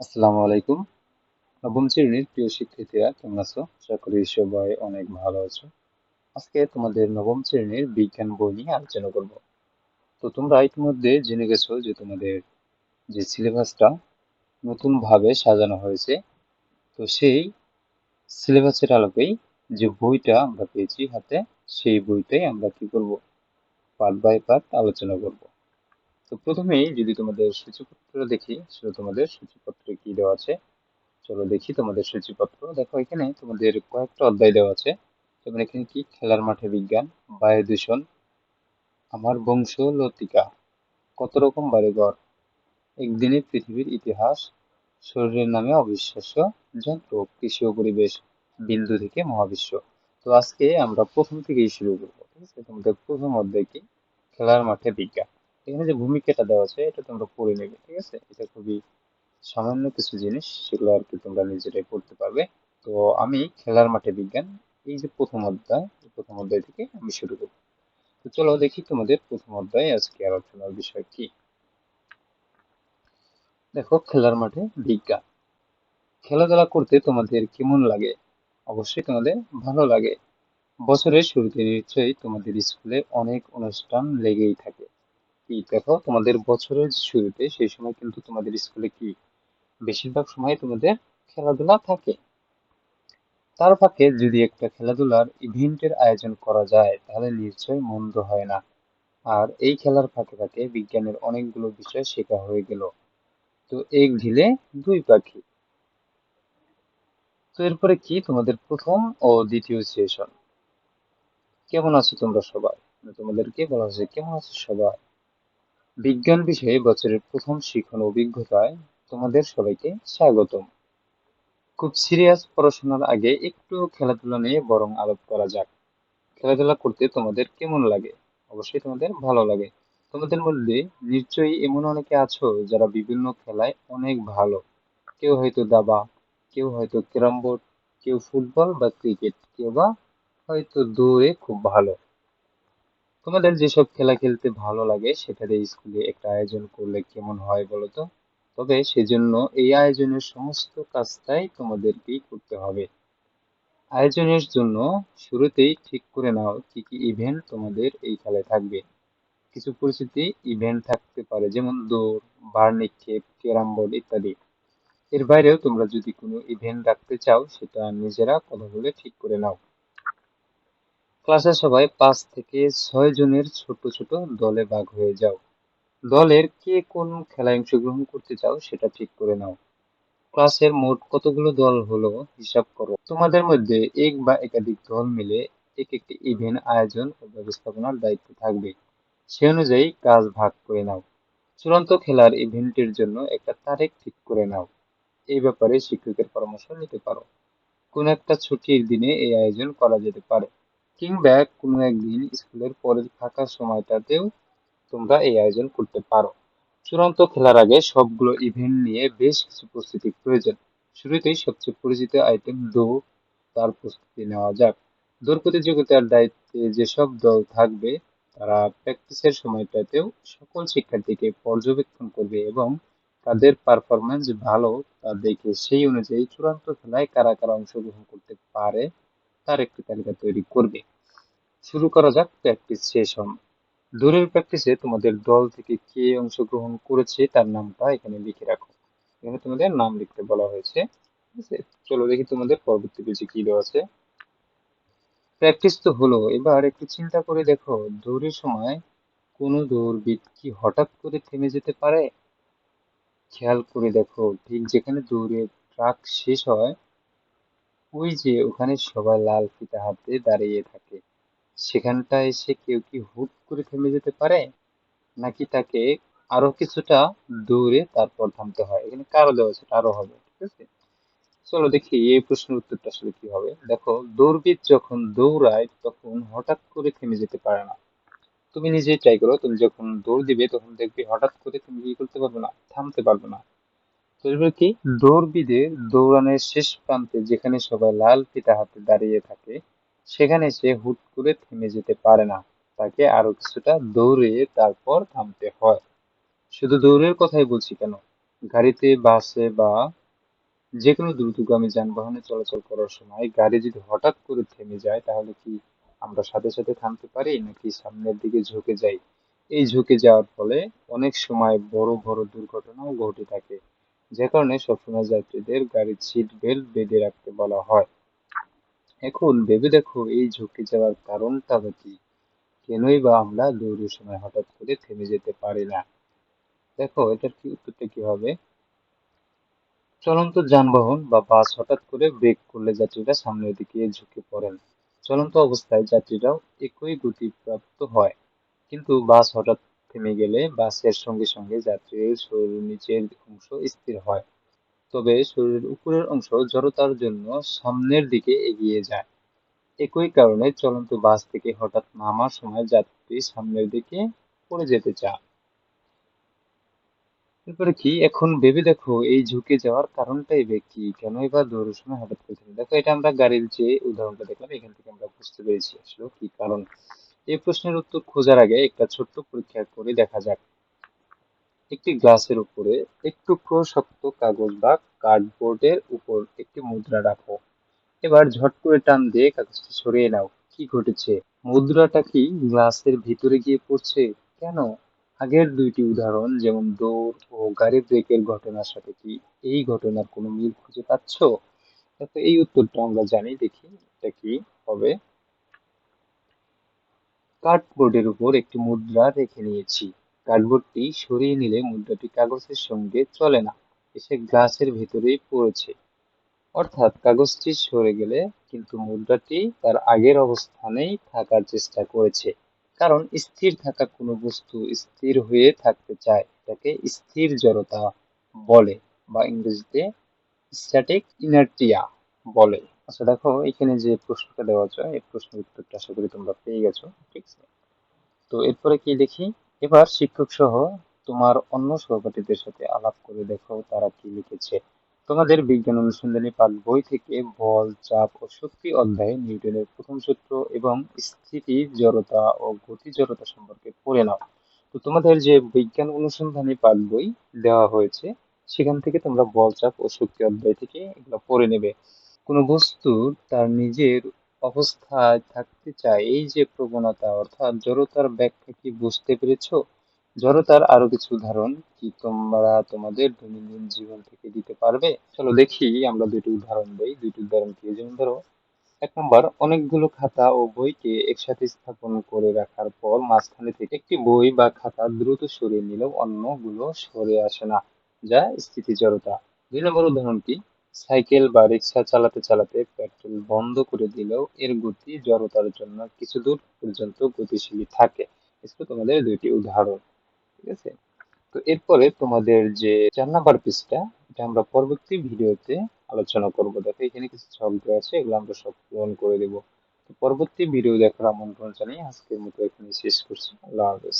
আসসালামু আলাইকুম। নবম শ্রেণির প্রিয় শিক্ষার্থীরা, কেমন আছো? আশা করি সবাই অনেক ভালো আছো। আজকে তোমাদের নবম শ্রেণির বিজ্ঞান বই নিয়ে আলোচনা করব। তো তোমরা ইতিমধ্যে জেনে গেছো যে তোমাদের যে সিলেবাসটা নতুন ভাবে সাজানো হয়েছে। তো সেই সিলেবাসের আলোকেই যে বইটা আমরা পেয়েছি হাতে, সেই বইটাই আমরা কি করব? পার্ট বাই পার্ট আলোচনা করব। তো প্রথমেই যদি তোমাদের সূচিপত্র দেখি সেটা তোমাদের সূচিপত্রে কি দেওয়া আছে? চলো দেখি তোমাদের সূচিপত্র। দেখো, এখানে তোমাদের কয়েকটা অধ্যায় দেওয়া আছে। যেমন এখানে কি? খেলার মাঠে বিজ্ঞান বায়ু দূষণ আমার বংশ লতিকা, কত রকম বাড়িঘর? একদিনে পৃথিবীর ইতিহাস, শরীরের নামে অবিশ্বাস্য যন্ত্র, কৃষি ও পরিবেশ, বিন্দু থেকে মহাবিশ্ব। তো আজকে আমরা প্রথম থেকেই শুরু করব, ঠিক আছে? তোমাদের প্রথম অধ্যায় কি? খেলার মাঠে বিজ্ঞান। এখানে যে ভূমিকাটা দেওয়া আছে, এটা তোমরা পড়ে নেবে, ঠিক আছে? এটা খুবই সামান্য কিছু জিনিস, সেগুলো আর কি তোমরা নিজেরাই পড়তে পারবে। তো আমি খেলার মাঠে বিজ্ঞান, এই যে প্রথম অধ্যায় প্রথম অধ্যায় থেকে আমি শুরু করব তো চলো দেখি তোমাদের প্রথম অধ্যায় আজকে আলোচনার বিষয় কি। দেখো, খেলার মাঠে বিজ্ঞান। খেলাধুলা করতে তোমাদের কেমন লাগে? অবশ্যই তোমাদের ভালো লাগে। বছরের শুরুতে নিশ্চয়ই তোমাদের স্কুলে অনেক অনুষ্ঠান লেগেই থাকে। কি দেখো তোমাদের বছরের শুরুতে সেই সময় কিন্তু তোমাদের স্কুলে কি বেশিরভাগ সময় তোমাদের খেলাধুলা থাকে? তার ফাঁকে যদি একটা খেলাধুলার ইভেন্টের আয়োজন করা যায়, তাহলে নিশ্চয়ই মন্দ হয় না। আর এই খেলার ফাঁকে ফাঁকে বিজ্ঞানের অনেকগুলো বিষয় শেখা হয়ে গেল। তো এক ঢিলে দুই পাখি। তো এরপরে কি তোমাদের প্রথম ও দ্বিতীয় সেশন কেমন আছো তোমরা সবাই? তোমাদেরকে বলা হয়েছে, কেমন আছো সবাই? বিজ্ঞান বিষয়ে বছরের প্রথম শিখন অভিজ্ঞতায় তোমাদের সবাইকে স্বাগতম। খুব সিরিয়াস পড়াশোনার আগে একটু খেলাধুলা নিয়ে বরং আলাপ করা যাক। খেলাধুলা করতে তোমাদের কেমন লাগে? অবশ্যই তোমাদের ভালো লাগে। তোমাদের মধ্যে নিশ্চয়ই এমন অনেকে আছো যারা বিভিন্ন খেলায় অনেক ভালো। কেউ হয়তো দাবা, কেউ হয়তো ক্যারাম বোর্ড, কেউ ফুটবল বা ক্রিকেট, কেউ বা হয়তো দৌড়ে খুব ভালো। তোমাদের যেসব খেলা খেলতে ভালো লাগে সেটাতে স্কুলে একটা আয়োজন করলে কেমন হয় বলো তো? তবে সেজন্য এই আয়োজনের সমস্ত কাজটাই তোমাদেরকেই করতে হবে। আয়োজনের জন্য শুরুতেই ঠিক করে নাও কি কি ইভেন্ট তোমাদের এই খেলায় থাকবে। কিছু পরিচিতি ইভেন্ট থাকতে পারে যেমন দৌড় বার নিক্ষেপ ক্যারাম বোর্ড ইত্যাদি। এর বাইরেও তোমরা যদি কোনো ইভেন্ট রাখতে চাও সেটা নিজেরা কথা বলে ঠিক করে নাও। ক্লাসে সবাই পাঁচ থেকে ছয় জনের ছোট ছোট দলে ভাগ হয়ে যাও। দলের কে কোন খেলায় অংশগ্রহণ করতে চাও সেটা ঠিক করে নাও। ক্লাসের মোট কতগুলো দল হলো হিসাব করো। তোমাদের মধ্যে এক বা একাধিক দল মিলে এক একটি ইভেন্ট আয়োজন ও ব্যবস্থাপনার দায়িত্ব থাকবে। সে অনুযায়ী কাজ ভাগ করে নাও। চূড়ান্ত খেলার ইভেন্টের জন্য একটা তারিখ ঠিক করে নাও। এই ব্যাপারে শিক্ষকের পরামর্শ নিতে পারো। কোন একটা ছুটির দিনে এই আয়োজন করা যেতে পারে। কিংবা কোনো একদিন স্কুলের পরের ফাঁকা সময়টাতেও তোমরা এই আয়োজন করতে পারো। চূড়ান্ত খেলার আগে সবগুলো ইভেন্ট নিয়ে বেশ কিছু প্রস্তুতির প্রয়োজন। শুরুতেই সবচেয়ে পরিচিত আইটেম দৌড় তার প্রস্তুতি নেওয়া যাক। দৌড় প্রতিযোগিতার দায়িত্বে যেসব দল থাকবে, তারা প্র্যাকটিসের সময়টাতেও সকল শিক্ষার্থীকে পর্যবেক্ষণ করবে এবং তাদের পারফরমেন্স ভালো তা দেখে সেই অনুযায়ী চূড়ান্ত খেলায় কারা কারা অংশগ্রহণ করতে পারে তার একটি তালিকা তৈরি করবে। শুরু করা যাক প্র্যাকটিস সেশন দৌড়ের প্র্যাকটিসে তোমাদের দল থেকে কে অংশগ্রহণ করেছে তার নামটা এখানে লিখে রাখো। এখানে তোমাদের নাম লিখতে বলা হয়েছে। ঠিক আছে? চলো দেখি তোমাদের পরবর্তী পেজে কি দেওয়া আছে। প্র্যাকটিস তো হলো। এবার একটু চিন্তা করে দেখো, দৌড়ের সময় কোনো দৌড়বিদ কি হঠাৎ করে থেমে যেতে পারে? খেয়াল করে দেখো, ঠিক যেখানে দৌড়ের ট্রাক শেষ হয় ওই যে ওখানে সবাই লাল ফিতা হাতে দাঁড়িয়ে থাকে। সেখানটা এসে কেউ কি হুট করে থেমে যেতে পারে? নাকি তাকে আরও কিছুটা দৌড়ে তারপর থামতে হয়? এখানে কারও দেওয়া আছে আরও হবে, ঠিক আছে? চলো দেখি এই প্রশ্নের উত্তরটা আসলে কি হবে। দেখো দৌড়বিদ যখন দৌড়ায় তখন হঠাৎ করে থেমে যেতে পারে না। তুমি নিজেই ট্রাই করো। তুমি যখন দৌড় দিবে তখন দেখবে হঠাৎ করে তুমি কি করতে পারবে না? থামতে পারবে না। এবার কি? দৌড়বিদের দৌড়ানোর শেষ প্রান্তে যেখানে সবাই লাল ফিতা হাতে দাঁড়িয়ে থাকে, সেখানে সে হুট করে থেমে যেতে পারে না। তাকে আরও কিছুটা দৌড়ে তারপর থামতে হয়। শুধু দৌড়ের কথাই বলছি কেন? গাড়িতে, বাসে বা যে কোনো দ্রুতগামী যানবাহনে চলাচল করার সময় গাড়ি যদি হঠাৎ করে থেমে যায়, তাহলে কি আমরা সাথে সাথে থামতে পারি নাকি সামনের দিকে ঝুঁকে যাই? এই ঝুঁকে যাওয়ার ফলে অনেক সময় বড় বড় দুর্ঘটনাও ঘটে থাকে। যে কারণে সবসময় যাত্রীদের গাড়ির সিট বেল্ট বেঁধে রাখতে বলা হয়। এখন ভেবে দেখো, এই ঝুঁকে যাওয়ার কারণটা কি? কেনই বা আমরা দৌড়ের সময় হঠাৎ করে থেমে যেতে পারি না? দেখো, এটার কি উত্তরটা কি হবে? চলন্ত যানবাহন বা বাস হঠাৎ করে ব্রেক করলে যাত্রীরা সামনের দিকে ঝুঁকে পড়েন। চলন্ত অবস্থায় যাত্রীরাও একই গতিপ্রাপ্ত হয়। কিন্তু বাস হঠাৎ থেমে গেলে বাসের সঙ্গে সঙ্গে যাত্রীর শরীরের নিচের অংশ স্থির হয়। তবে শরীরের উপরের অংশ জড়তার জন্য সামনের দিকে এগিয়ে যায়। একই কারণে চলন্ত বাস থেকে হঠাৎ নামার সময় যাত্রী সামনের দিকে পড়ে যেতে চায়। এরপরে কি? এখন ভেবে দেখো, এই ঝুঁকে যাওয়ার কারণটাই বা কি? কেনই বা দৌড়ের সময় হঠাৎ করে দেখো, এটা আমরা গাড়ির যে উদাহরণটা দেখলাম, এখান থেকে আমরা বুঝতে পেরেছি আসলে কি কারণ। এই প্রশ্নের উত্তর খোঁজার আগে একটা ছোট্ট পরীক্ষা করে দেখা যাক। একটি গ্লাসের উপরে এক টুকরো শক্ত কাগজ বা কার্ডবোর্ডের উপর একটি মুদ্রা রাখো। এবার ঝট করে টান দিয়ে কাগজটি সরিয়ে নাও। কি ঘটেছে? মুদ্রাটা কি গ্লাসের ভিতরে গিয়ে পড়ছে? কেন? আগের দুইটি উদাহরণ যেমন দৌড় ও গাড়ি ব্রেকের ঘটনার সাথে কি এই ঘটনার কোনো মিল খুঁজে পাচ্ছ? এই উত্তরটা আমরা জানি, দেখি এটা কি হবে। কার্ডবোর্ডের উপর একটি মুদ্রা রেখে নিয়েছি। কার্ডবোর্ডটি সরিয়ে নিলে মুদ্রাটি কাগজের সঙ্গে চলে না, এসে গ্লাসের ভেতরেই পড়েছে। অর্থাৎ কাগজটি সরে গেলে কিন্তু মুদ্রাটি তার আগের অবস্থানেই থাকার চেষ্টা করেছে, কারণ স্থির থাকা কোনো বস্তু স্থির হয়ে থাকতে চায় তাকে স্থির জড়তা বলে, বা ইংরেজিতে স্ট্যাটিক ইনার্টিয়া বলে। আচ্ছা দেখো, এখানে যে প্রশ্নটা দেওয়া আছে, এই প্রশ্নের উত্তরটা আশা করি তোমরা পেয়ে গেছো, ঠিক আছে? তো এরপরে কি দেখি? এবার শিক্ষক সহ তোমার অন্য সহপাঠীদের সাথে আলাপ করে দেখো তারা কি লিখেছে। তোমাদের বিজ্ঞান অনুসন্ধানী পাঠ বই থেকে বল, চাপ ও শক্তি অধ্যায়ে নিউটনের প্রথম সূত্র এবং স্থিতি, জড়তা ও গতি জড়তা সম্পর্কে পড়ে নাও। তো তোমাদের যে বিজ্ঞান অনুসন্ধানী পাঠ বই দেওয়া হয়েছে, সেখান থেকে তোমরা বল, চাপ ও শক্তি অধ্যায় থেকে এগুলো পড়ে নেবে। কোনো বস্তু তার নিজের অবস্থায় থাকতে চায়, এই যে প্রবণতা, অর্থাৎ জড়তার ব্যাখ্যা কি বুঝতে পেরেছ? জড়তার আরও কিছু উদাহরণ কি তোমরা তোমাদের দৈনন্দিন জীবন থেকে দিতে পারবে? চলো দেখি, আমরা দুটি উদাহরণ দেই দুটি উদাহরণ কি যেমন ধরো। এক নম্বর, অনেকগুলো খাতা ও বইকে একসাথে স্থাপন করে রাখার পর মাঝখানে থেকে একটি বই বা খাতা দ্রুত সরিয়ে নিলেও অন্যগুলো সরে আসে না, যা স্থিতি জড়তা। দুই নম্বর উদাহরণটি সাইকেল বা রিক্সা চালাতে চালাতে পেট্রোল বন্ধ করে দিলেও এর গতি জড়তার জন্য কিছু দূর পর্যন্ত গতিশীল থাকে। এগুলো তোমাদের দুইটি উদাহরণ, ঠিক আছে? তো এরপরে তোমাদের যে চার নাম্বার পিসটা এটা আমরা পরবর্তী ভিডিওতে আলোচনা করব। দেখো, এখানে কিছু দেওয়া আছে, এগুলো আমরা সব পূরণ করে দেব। তো পরবর্তী ভিডিও দেখার আমন্ত্রণ জানিয়ে আজকের মতো এখানে শেষ করছি। আল্লাহ হাফেজ।